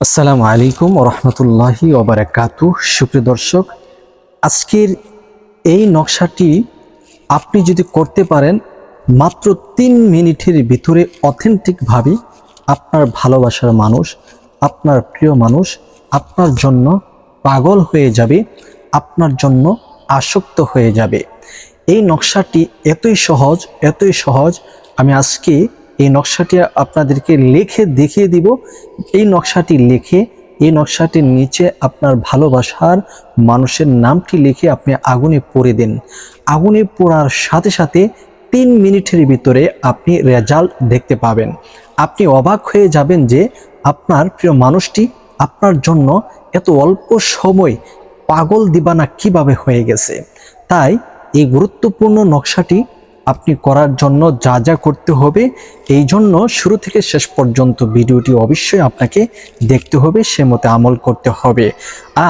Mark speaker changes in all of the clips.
Speaker 1: আসসালামু আলাইকুম রহমতুল্লাহি ওবরাকাতু। সুপ্রিয় দর্শক, আজকের এই নকশাটি আপনি যদি করতে পারেন, মাত্র তিন মিনিটের ভিতরে অথেন্টিকভাবে আপনার ভালোবাসার মানুষ, আপনার প্রিয় মানুষ, আপনার জন্য পাগল হয়ে যাবে, আপনার জন্য আসক্ত হয়ে যাবে। এই নকশাটি এতই সহজ এতই সহজ, আমি আজকে এই নকশাটি আপনাদেরকে লিখে দেখিয়ে দিব। এই নকশাটি লিখে, এই নকশাটির নিচে আপনার ভালোবাসার মানুষের নামটি লিখে আপনি আগুনে পড়ে দেন। আগুনে পোড়ার সাথে সাথে তিন মিনিটের ভিতরে আপনি রেজাল্ট দেখতে পাবেন। আপনি অবাক হয়ে যাবেন যে আপনার প্রিয় মানুষটি আপনার জন্য এত অল্প সময় পাগল দিবানা কীভাবে হয়ে গেছে। তাই এই গুরুত্বপূর্ণ নকশাটি আপনি করার জন্য যা যা করতে হবে, এই জন্য শুরু থেকে শেষ পর্যন্ত ভিডিওটি অবশ্যই আপনাকে দেখতে হবে, সে মতে আমল করতে হবে।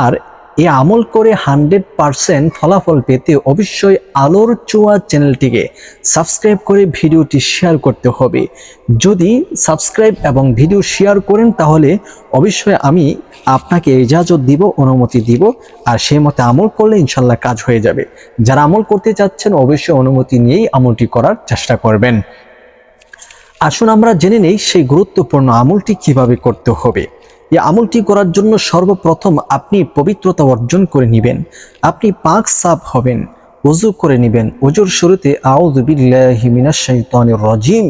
Speaker 1: আর এই আমল করে হান্ড্রেড পারসেন্ট ফলাফল পেতে অবশ্যই আলোর চোয়া চ্যানেলটিকে সাবস্ক্রাইব করে ভিডিওটি শেয়ার করতে হবে। যদি সাবস্ক্রাইব এবং ভিডিও শেয়ার করেন তাহলে অবশ্যই আমি আপনাকে ইজাজত দিব, অনুমতি দিব, আর সেই মতে আমল করলে ইনশাল্লাহ কাজ হয়ে যাবে। যারা আমল করতে চাচ্ছেন অবশ্যই অনুমতি নিয়েই আমলটি করার চেষ্টা করবেন। আসুন আমরা জেনে নেই সেই গুরুত্বপূর্ণ আমলটি কীভাবে করতে হবে। এই আমলটি করার জন্য সর্বপ্রথম আপনি পবিত্রতা অর্জন করে নেবেন। আপনি পাক সাফ হবেন উজু করে নেবেন। উজুর শুরুতে রাজিম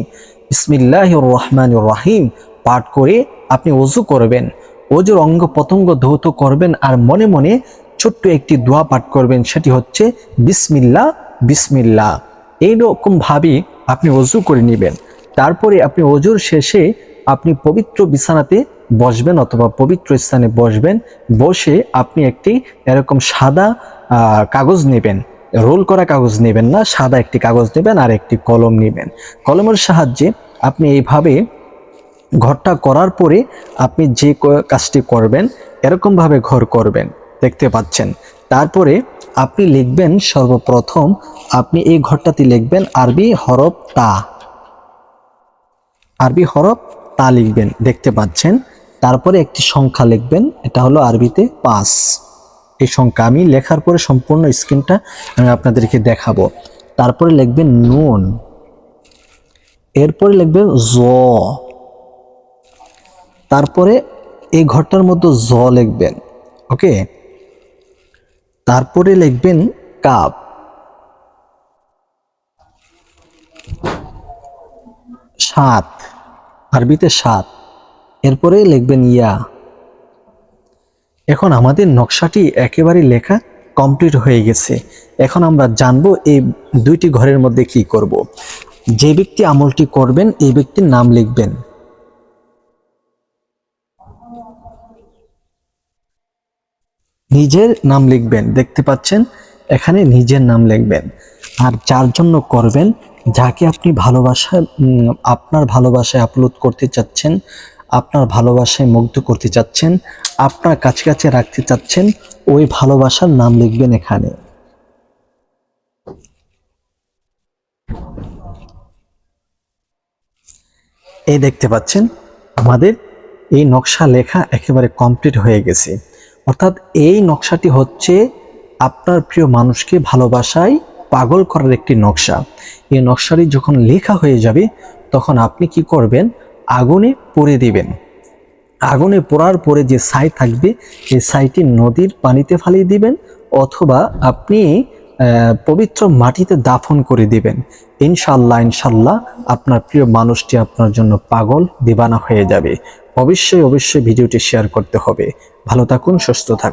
Speaker 1: বিসমিল্লাহির রহমানির রহিম পাঠ করে আপনি উজু করবেন। ওজুর অঙ্গ পতঙ্গ ধৌত করবেন আর মনে মনে ছোট্ট একটি দোয়া পাঠ করবেন, সেটি হচ্ছে বিসমিল্লা বিসমিল্লা এইরকম ভাবে আপনি অজু করে নেবেন। তারপরে আপনি অজুর শেষে আপনি পবিত্র বিছানাতে বসবেন অথবা পবিত্র স্থানে বসবেন, বসে আপনি একটি এরকম সাদা কাগজ নেবেন। রোল করা কাগজ নেবেন না, সাদা একটি কাগজ নেবেন আর একটি কলম নেবেন। কলমের সাহায্যে আপনি এইভাবে ঘরটা করার পরে আপনি যে কাজটি করবেন, এরকমভাবে ঘর করবেন, দেখতে পাচ্ছেন। তারপরে আপনি লিখবেন সর্বপ্রথম আপনি এই ঘরটাতে লিখবেন আরবি হরফ তা। আরবি হরফ তা লিখবেন, দেখতে পাচ্ছেন। তারপরে একটি সংখ্যা লিখবেন, এটা হলো আরবিতে পাঁচ। এই সংখ্যা আমি লেখার পরে সম্পূর্ণ স্ক্রিনটা আমি আপনাদেরকে দেখাবো। তারপরে লিখবেন নুন। এরপরে লিখবেন জ। তারপরে এই ঘরটার মধ্যে জ লিখবেন, ওকে? তারপরে লিখবেন কাপ। সাত। আরবিতে সাত। এরপরে লিখবেন ইয়া। এখন আমাদের নকশাটি একেবারে লেখা কমপ্লিট হয়ে গেছে। এখন আমরা জানব এই দুইটি ঘরের মধ্যে কি করব। যে ব্যক্তি আমলটি করবেন এই ব্যক্তির নাম লিখবেন। নিজের নাম লিখবেন দেখতে পাচ্ছেন? এখানে নিজের নাম লিখবেন। আর যার জন্য করবেন যাকে আপনি ভালোবাসায় উম, আপনার ভালোবাসায় আপলোড করতে চাচ্ছেন আপনার ভালোবাসায় মুগ্ধ করতে চাচ্ছেন, আপনার কাছে কাছে রাখতে চাচ্ছেন, ওই ভালোবাসার নাম লিখবেন এখানে। এই দেখতে পাচ্ছেন, আমাদের এই নকশা লেখা একেবারে কমপ্লিট হয়ে গেছে। অর্থাৎ এই নকশাটি হচ্ছে আপনার প্রিয় মানুষকে ভালোবাসায় পাগল করার একটি নকশা। এই নকশাটি যখন লেখা হয়ে যাবে, তখন আপনি কি করবেন? আগুনে পুড়ে দিবেন। আগুনে পোড়ার পরে যে ছাই থাকবে সেই ছাইটি নদীর পানিতে ফালিয়ে দিবেন অথবা আপনি পবিত্র মাটিতে দাফন করে দিবেন। ইনশাল্লাহ ইনশাল্লাহ আপনার প্রিয় মানুষটি আপনার জন্য পাগল, দিবানা হয়ে যাবে। অবশ্যই অবশ্যই ভিডিওটি শেয়ার করতে হবে। ভালো থাকুন, সুস্থ থাকুন।